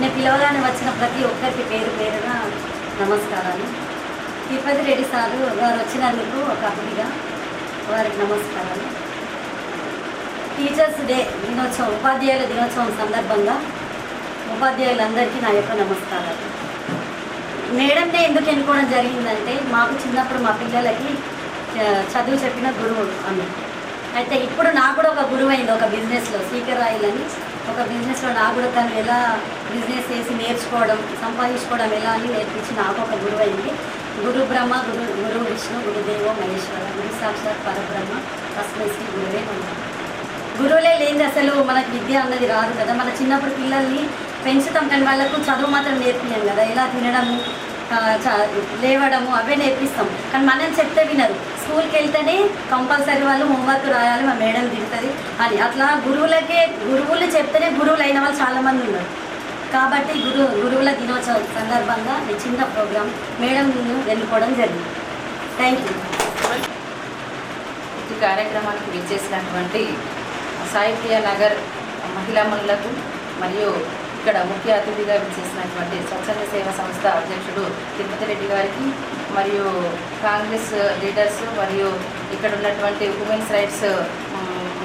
నేను పిలవగానే వచ్చిన ప్రతి ఒక్కరికి పేరు పేరున నమస్కారాలు. తిరుపతి రెడ్డి సారు వారు వచ్చినందుకు ఒక అతిథిగా వారికి నమస్కారాలు. టీచర్స్ డే దినోత్సవం ఉపాధ్యాయుల దినోత్సవం సందర్భంగా ఉపాధ్యాయులందరికీ నా యొక్క నమస్కారాలు. మేడంనే ఎందుకు ఎన్నుకోవడం జరిగిందంటే మాకు చిన్నప్పుడు మా పిల్లలకి చదువు చెప్పిన గురువు ఆమె. అయితే ఇప్పుడు నాకు కూడా ఒక గురువు అయింది ఒక బిజినెస్లో సీకర్ ఆయిల్ అని ఒక బిజినెస్లో నాకు కూడా తను ఎలా బిజినెస్ చేసి నేర్చుకోవడం సంపాదించుకోవడం ఎలా అని నేర్పించి నాకు ఒక గురువు అయింది. గురు బ్రహ్మ గురు గురు విష్ణు గురుదేవ మహేశ్వర గురు సాక్షాత్ పరబ్రహ్మ తస్మై గురువే గురువులే లేనిది అసలు మనకు విద్య అన్నది రాదు కదా. మన చిన్నప్పుడు పిల్లల్ని పెంచుతాం కానీ వాళ్ళకు చదువు మాత్రం నేర్పించాం కదా. ఎలా తినడము చ- లేవడము అవే నేర్పిస్తాం. కానీ మనం చెప్తే వినరు. స్కూల్కి వెళ్తేనే కంపల్సరీ వాళ్ళు హోంవర్క్ రాయాలి మా మేడం తిడుతుంది అని. అట్లా గురువులకే గురువులు చెప్తేనే గురువులు అయిన వాళ్ళు చాలామంది ఉన్నారు. కాబట్టి గురు గురువుల దినోత్సవం సందర్భంగా ఈ చిన్న ప్రోగ్రాం మేడం ఎన్నుకోవడం జరిగింది. Thank you. ఈ కార్యక్రమానికి విచ్చేసినటువంటి సాహిత్య నగర్ మహిళా మనులకు మరియు ఇక్కడ ముఖ్య అతిథిగా విచ్చేసినటువంటి స్వచ్ఛంద సేవా సంస్థ అధ్యక్షుడు తిరుపతి రెడ్డి గారికి మరియు కాంగ్రెస్ లీడర్స్ మరియు ఇక్కడ ఉన్నటువంటి ఉమెన్స్ రైట్స్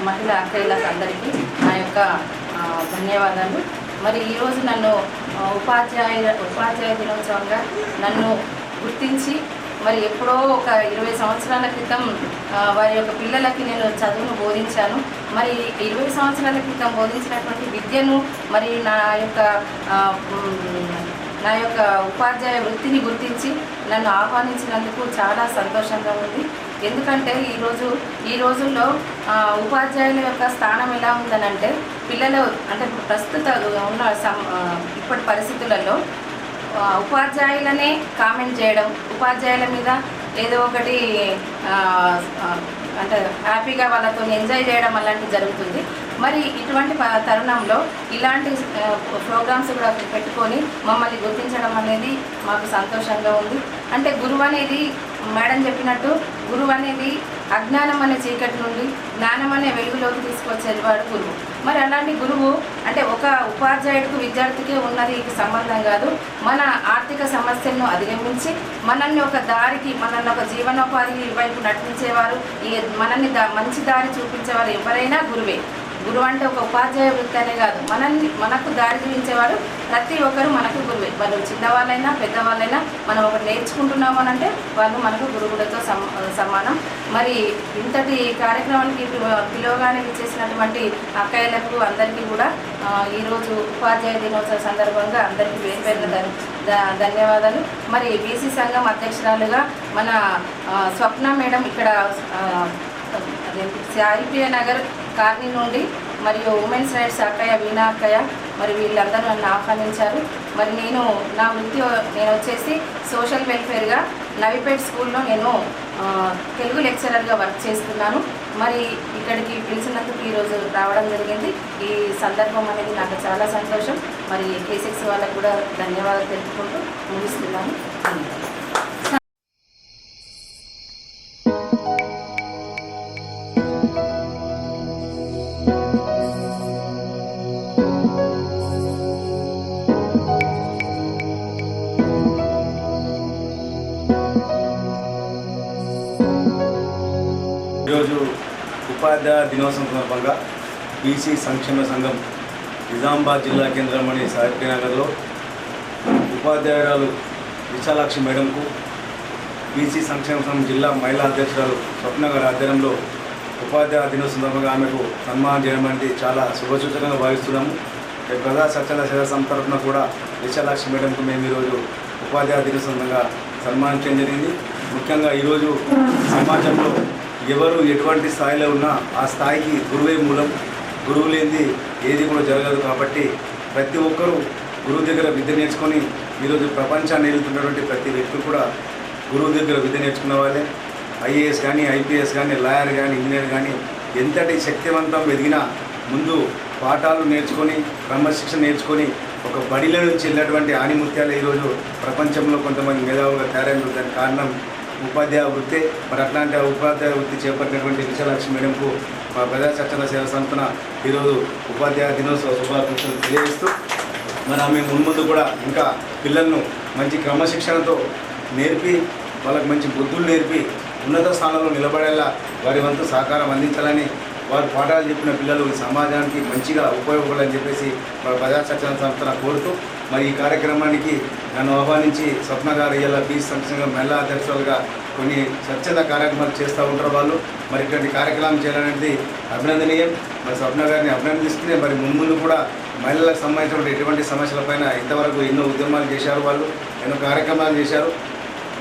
మహిళా అక్కయ్యలకు అందరికీ నా యొక్క ధన్యవాదాలు. మరి ఈరోజు నన్ను ఆ, ఉపాధ్యాయ ఉపాధ్యాయ దినోత్సవంగా నన్ను గుర్తించి మరి ఎప్పుడో ఒక ఇరవై సంవత్సరాల క్రితం వారి యొక్క పిల్లలకి నేను చదువును బోధించాను. మరి ఇరవై సంవత్సరాల క్రితం బోధించినటువంటి విద్యను మరి నా యొక్క నా యొక్క ఉపాధ్యాయ వృత్తిని గుర్తించి నన్ను ఆహ్వానించినందుకు చాలా సంతోషంగా ఉంది. ఎందుకంటే ఈరోజు ఈ రోజుల్లో ఉపాధ్యాయుల యొక్క స్థానం ఎలా ఉందనంటే పిల్లలు అంటే ప్రస్తుత ఉన్న సం- ఇప్పటి పరిస్థితులలో ఉపాధ్యాయులనే కామెంట్ చేయడం ఉపాధ్యాయుల మీద ఏదో ఒకటి అంటే హ్యాపీగా వాళ్ళతో ఎంజాయ్ చేయడం అలాంటివి జరుగుతుంది. మరి ఇటువంటి ప- తరుణంలో ఇలాంటి ప్రోగ్రామ్స్ కూడా పెట్టుకొని మమ్మల్ని గుర్తించడం అనేది మాకు సంతోషంగా ఉంది. అంటే గురువు అనేది మేడం చెప్పినట్టు గురువు అనేది అజ్ఞానం అనే చీకటి నుండి జ్ఞానం అనే వెలుగులోకి తీసుకొచ్చేవాడు గురువు. మరి అలాంటి గురువు అంటే ఒక ఉపాధ్యాయుడికి విద్యార్థికి ఉన్నది సంబంధం కాదు. మన ఆర్థిక సమస్యలను అధిగమించి మనల్ని ఒక దారికి మనల్ని ఒక జీవనోపాధి వైపు నటించేవారు ఈ మనల్ని మంచి దారి చూపించేవారు ఎవరైనా గురువే. గురువు అంటే ఒక ఉపాధ్యాయ వృత్తి అనే కాదు. మనల్ని మనకు దారి చూపించేవాడు ప్రతి ఒక్కరు మనకు గురువే. వాళ్ళు చిన్నవాళ్ళైనా పెద్దవాళ్ళైనా మనం ఒకటి నేర్చుకుంటున్నాము అని అంటే వాళ్ళు మనకు గురువులతో సమానం. మరి ఇంతటి కార్యక్రమానికి పిలువ- పిలువగానే ఇచ్చేసినటువంటి అక్కయ్యలకు అందరికీ కూడా ఈరోజు ఉపాధ్యాయ దినోత్సవ సందర్భంగా అందరికీ వేరు పేరున ధ- ధన్యవాదాలు. మరి బీసీ సంఘం అధ్యక్షురాలుగా మన స్వప్న మేడం ఇక్కడ ఆ, నగర్ కార్ని నుండి మరియు ఉమెన్స్ రైట్స్ అక్కయ్య వీణా అక్కయ్య మరి వీళ్ళందరూ నన్ను ఆహ్వానించారు మరి నేను నా వృత్తి నేను వచ్చేసి సోషల్ వెల్ఫేర్గా నవిపేట్ స్కూల్లో నేను తెలుగు లెక్చరర్గా వర్క్ చేస్తున్నాను మరి ఇక్కడికి పిలిచినందుకు ఈరోజు రావడం జరిగింది ఈ సందర్భం అనేది నాకు చాలా సంతోషం మరి కేసెక్స్ వాళ్ళకు కూడా ధన్యవాదాలు తెలుపుకుంటూ ముగిస్తున్నాను ఉపాధ్యాయ దినోత్సవం సందర్భంగా బీసీ సంక్షేమ సంఘం నిజామాబాద్ జిల్లా కేంద్రమని సాహిత్యనగర్లో ఉపాధ్యాయురాలు విశాలాక్షి మేడంకు బీసీ సంక్షేమ సంఘం జిల్లా మహిళా అధ్యక్షురాలు స్వప్న గారి ఆధ్వర్యంలో ఉపాధ్యాయ దినోత్సవం సందర్భంగా ఆమెకు సన్మానం చేయడం అనేది చాలా శుభసూచకంగా భావిస్తున్నాము. ప్రజా స్వచ్ఛంద సేవా సంస్థ తరఫున కూడా విశాలాక్షి మేడంకు మేము ఈరోజు ఉపాధ్యాయ దినోత్సవంగా సన్మానించడం జరిగింది. ముఖ్యంగా ఈరోజు సమాజంలో ఎవరు ఎటువంటి స్థాయిలో ఉన్నా ఆ స్థాయికి గురువే మూలం. గురువు లేనిది ఏది కూడా జరగదు కాబట్టి ప్రతి ఒక్కరూ గురువు దగ్గర విద్య నేర్చుకొని ఈరోజు ప్రపంచాన్ని వెళ్తున్నటువంటి ప్రతి వ్యక్తి కూడా గురువు దగ్గర విద్య నేర్చుకున్న వాళ్ళే. ఐఏఎస్ కానీ ఐపీఎస్ కానీ లాయర్ కానీ ఇంజనీర్ కానీ ఎంతటి శక్తివంతం ఎదిగినా ముందు పాఠాలు నేర్చుకొని క్రమశిక్షణ నేర్చుకొని ఒక బడిలో నుంచి వెళ్ళినటువంటి ఆణిముత్యాలు ఈరోజు ప్రపంచంలో కొంతమంది మేధావులుగా తయారైన దానికి కారణం. ఉపాధ్యాయ వృత్తి మరి అట్లాంటి ఉపాధ్యాయ వృత్తి చేపట్టినటువంటి విశాలక్ష్మి మేడంకు మా ప్రజా స్వచ్ఛంద సేవ సంస్థన ఈరోజు ఉపాధ్యాయ దినోత్సవ శుభాకాంక్షలు తెలియజేస్తూ మరి ఆమె మున్ముందు కూడా ఇంకా పిల్లలను మంచి క్రమశిక్షణతో నేర్పి వాళ్ళకి మంచి బుద్ధులు నేర్పి ఉన్నత స్థానంలో నిలబడేలా వారి వంతు సహకారం అందించాలని వారు పాఠాలు చెప్పిన పిల్లలు ఈ సమాజానికి మంచిగా ఉపయోగపడాలని చెప్పేసి మన ప్రజా సత్యన సంస్థన కోరుతూ మరి ఈ కార్యక్రమానికి నన్ను ఆహ్వానించి స్వప్న గారు ఇలా బీచ్ సంక్షేమ మహిళా అధ్యక్షులుగా కొన్ని స్వచ్ఛంద కార్యక్రమాలు చేస్తూ ఉంటారు వాళ్ళు. మరి ఇటువంటి కార్యక్రమం చేయాలనేది అభినందనీయం. మరి స్వప్న గారిని అభినందిస్తూనే మరి ముందు కూడా మహిళలకు సంబంధించినటువంటి ఎటువంటి సమస్యలపైన ఇంతవరకు ఎన్నో ఉద్యమాలు చేశారు వాళ్ళు ఎన్నో కార్యక్రమాలు చేశారు.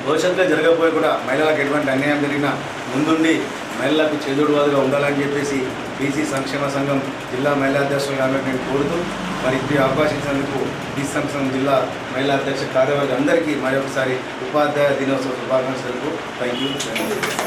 భవిష్యత్తులో జరగకపోయి కూడా మహిళలకు ఎటువంటి అన్యాయం జరిగినా ముందుండి మహిళలకు చేదుడువాదుగా ఉండాలని చెప్పేసి బీసీ సంక్షేమ సంఘం జిల్లా మహిళా అధ్యక్షులుగా నేను కోరుతూ మరి ఇప్పుడు అవకాశం ఇచ్చినందుకు బీసీ సంక్షేమ జిల్లా మహిళా అధ్యక్ష కార్యవర్గ అందరికీ మరొకసారి ఉపాధ్యాయ దినోత్సవ శుభాకాంక్షలకు థ్యాంక్ యూ